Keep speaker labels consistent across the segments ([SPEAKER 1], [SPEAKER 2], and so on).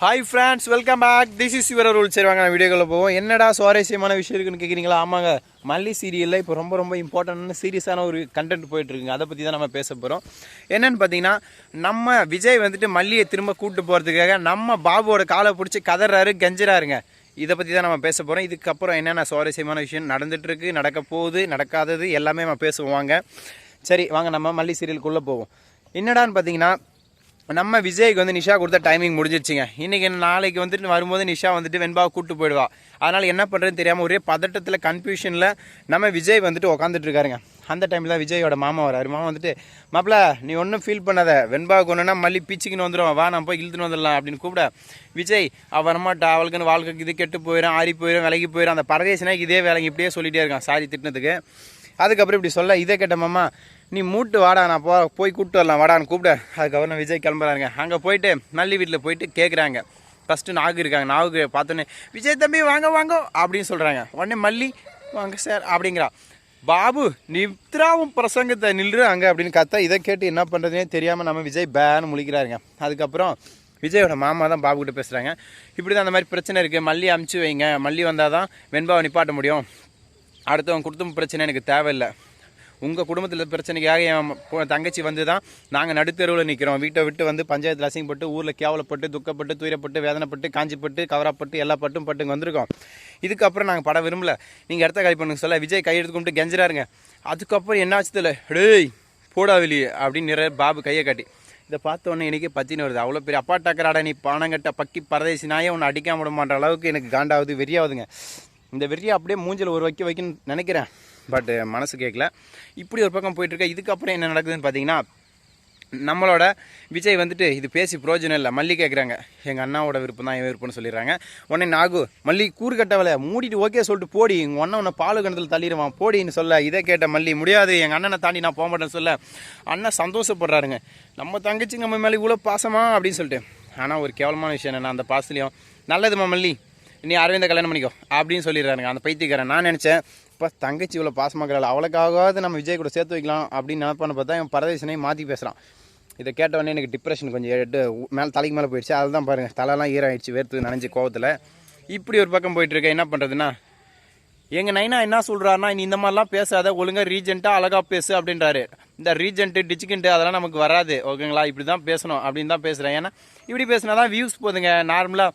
[SPEAKER 1] Hi friends welcome back this is your rule சரி வாங்க வீடியோக்குள்ள போவோம். என்னடா சுவாரஸ்யமான விஷயம் இருக்குன்னு கேட்குறீங்களா ஆமாங்க. மல்லி சீரியலில் இப்போ ரொம்ப ரொம்ப இம்பார்ட்டன்ட்னு சீரியஸான ஒரு கண்டென்ட் போயிட்டுருக்குங்க அதை பற்றி தான் நம்ம பேச போகிறோம் என்னென்னு பார்த்தீங்கன்னா நம்ம விஜய் வந்துட்டு மல்லியை திரும்ப கூப்பிட்டு போகிறதுக்காக நம்ம பாபுவோட காலை பிடிச்சி கதறாரு கெஞ்சிறாருங்க. இதை பற்றி தான் நம்ம பேச போகிறோம் இதுக்கப்புறம் என்னென்ன சுவாரஸ்யமான விஷயம் நடந்துகிட்ருக்கு நடக்க போகுது நடக்காதது எல்லாமே நம்ம பேசுவாங்க சரி வாங்க நம்ம மல்லி சீரியலுக்குள்ளே போவோம். என்னடான்னு பார்த்தீங்கன்னா நம்ம விஜய்க்கு வந்து நிஷா கொடுத்த டைமிங் முடிஞ்சிருச்சுங்க. இன்றைக்கி நாளைக்கு வந்துட்டு வரும்போது நிஷா வந்துட்டு வெண்பாவை கூப்பிட்டு போயிடுவா. அதனால் என்ன பண்ணுறதுன்னு தெரியாமல் ஒரே பதட்டத்தில் கன்ஃபியூஷனில் நம்ம விஜய் வந்துட்டு உக்காந்துட்டு இருக்காருங்க. அந்த டைமில் தான் விஜயோட மாமா வராரு. மாமா வந்துட்டு மாப்பிள நீ ஒன்றும் ஃபீல் பண்ணாத. வெண்பாவுக்கு ஒன்றுனா மல்லி பிச்சுக்குன்னு வந்துடும் வா நான் போய் இழுத்துன்னு வந்துடலாம். அப்படின்னு கூப்பிட விஜய் அவ வரமாட்டா அவளுக்குன்னு வாழ்க்கைக்கு இது கெட்டு போயிடும் ஆறி போயிடும் விலகி போயிடும் அந்த பரதேசனா இதே வேலைங்க. இப்படியே சொல்லிகிட்டே இருக்கான் சாரி திட்டினதுக்கு. அதுக்கப்புறம் இப்படி சொல்ல இதை கேட்டேன் மாமா நீ மூட்டு வாடா நான் போ போய் கூப்பிட்டு வரலாம் வாடான்னு கூப்பிட. அதுக்கப்புறம் நான் விஜய் கிளம்புறாங்க அங்கே போயிட்டு நல்லி வீட்டில் போயிட்டு கேட்குறாங்க ஃபஸ்ட்டு நாகு இருக்காங்க. நாகு பார்த்தோன்னே விஜய் தம்பி வாங்க வாங்க அப்படின்னு சொல்கிறாங்க உடனே மல்லி வாங்க சார் அப்படிங்கிறா. பாபு நித்ராவும் பிரசங்கத்தை நில்லு அங்கே அப்படின்னு கத்தா இதை கேட்டு என்ன பண்ணுறதுனே தெரியாமல் நம்ம விஜய் பேன்னு முழிக்கிறாருங்க. அதுக்கப்புறம் விஜயோட மாமா தான் பாபு கிட்ட பேசுகிறாங்க இப்படி தான் அந்த மாதிரி பிரச்சனை இருக்குது மல்லி அமுச்சு வைங்க. மல்லி வந்தால் தான் வெண்பாவை நிப்பாட்ட முடியும். அடுத்தவங்க குடும்ப பிரச்சனை எனக்கு தேவையில்லை. உங்கள் குடும்பத்தில் பிரச்சனைக்காக என் தங்கச்சி வந்து தான் நாங்கள் நடுத்தெருவில் நிற்கிறோம் வீட்டை விட்டு வந்து பஞ்சாயத்தில் அசிங்கப்பட்டு ஊரில் கேவலப்பட்டு துக்கப்பட்டு துயரப்பட்டு வேதனைப்பட்டு காஞ்சிப்பட்டு கவராப்பட்டு எல்லா பட்டும் பட்டுங்க வந்திருக்கோம். இதுக்கப்புறம் நாங்கள் படம் விரும்பல. நீங்கள் இடத்த கை பண்ணுங்க. சொல்ல விஜய் கையெடுத்து கும்பிட்டு கெஞ்சுறாருங்க. அதுக்கப்புறம் என்ன ஆச்சு தெரியல. டேய் போடா வெளியே. அப்படின்னு நிறைய பாபு கையை காட்டி. இதை பார்த்த உடனே எனக்கே வருது. அவ்வளோ பெரிய அப்பா டக்கராடா நீ பானங்கட்ட பக்கி பரதேசினாயே உன்னை அடிக்காம விட மாட்ட அளவுக்கு எனக்கு காண்டாவது வெறியாவதுங்க. இந்த வெறியை அப்படியே மூஞ்சில் ஒரு வைக்க வைக்கணும்னு நினைக்கிறேன். பட் மனசு கேட்கல இப்படி ஒரு பக்கம் போயிட்டுருக்கேன் இதுக்கப்புறம் என்ன நடக்குதுன்னு பார்த்தீங்கன்னா நம்மளோட விஜய் வந்துட்டு இது பேசி பிரயோஜனம் இல்லை. மல்லி கேட்குறாங்க எங்கள் அண்ணாவோட விருப்பம் தான் என் விருப்பம்னு சொல்லிடுறாங்க. உடனே நாகு மல்லி கூறு கட்டவலை மூடிட்டு ஓகே சொல்லிட்டு போடி. உங்கள் அண்ணன் உன்னை பாலு கிணத்துல தள்ளிடுவான். போடின்னு சொல்ல. இதை கேட்ட மல்லி முடியாது. எங்கள் அண்ணனை தாண்டி நான் போக மாட்டேன்னு சொல்ல. அண்ணன் சந்தோஷப்படுறாருங்க. நம்ம தங்கச்சி நம்ம மேலே இவ்வளோ பாசமா? அப்படின்னு சொல்லிட்டு. ஆனால் ஒரு கேவலமான விஷயம் என்னென்னா அந்த பாசத்துலேயும் நல்லதுமா மல்லி. நீ அரவிந்த கல்யாணம் பண்ணிக்கோ அப்படின்னு சொல்லிடுறாருங்க அந்த பைத்தியக்காரன் நான் நினச்சேன் இப்போ தங்கச்சி இவ்வளோ பாசமாக்கிறாள் அவளுக்காகவாவது நம்ம விஜய் கூட சேர்த்து வைக்கலாம் அப்படின்னு நினைப்பான்னு பார்த்தா என் பரதேசனையும் மாற்றி பேசுகிறான் இதை கேட்ட உடனே எனக்கு டிப்ரெஷன் கொஞ்சம் எட்டு மேலே தலைக்கு மேலே போயிடுச்சு. அதில் தான் பாருங்கள் தலைலாம் ஈராயிடுச்சு வேர்த்து நினைஞ்சு கோவத்தில். இப்படி ஒரு பக்கம் போயிட்டுருக்கேன் என்ன பண்ணுறதுன்னா எங்கள் நைனா என்ன சொல்கிறாருன்னா நீ இந்த மாதிரிலாம் பேசாத ஒழுங்காக ரீஜென்ட்டாக அழகாக பேசு அப்படின்றாரு. இந்த ரீஜென்ட்டு டிச்சிகண்ட்டு அதெல்லாம் நமக்கு வராது ஓகேங்களா? இப்படி தான் பேசணும் அப்படின்னு தான் பேசுகிறேன் ஏன்னா இப்படி பேசினா தான் வியூஸ் போதுங்க. நார்மலாக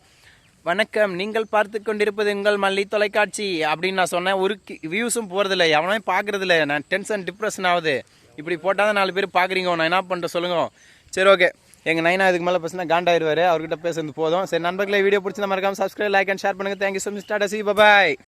[SPEAKER 1] வணக்கம். நீங்கள் பார்த்து கொண்டிருப்பது உங்கள் மல்லி தொலைக்காட்சி அப்படின்னு நான் சொன்னேன். ஒரு வியூஸும் போகிறதில்ல எவனையும் பார்க்குறதில்ல. நான் டென்ஷன் டிப்ரெஷன் ஆகுது. இப்படி போட்டால் தான் நாலு பேர் பார்க்குறீங்க. நான் என்ன பண்ணுறேன் சொல்லுங்க. சரி ஓகே எங்கள் நைனா இதுக்கு மேலே பேசினா காண்டாயிருவார். அவர்கிட்ட பேசுறது போதும். சரி நண்பர்களே வீடியோ பிடிச்சி மறக்காம சப்ஸ்கிரைப் லைக் அண்ட் ஷேர் பண்ணுங்கள் thank you so much tata see bye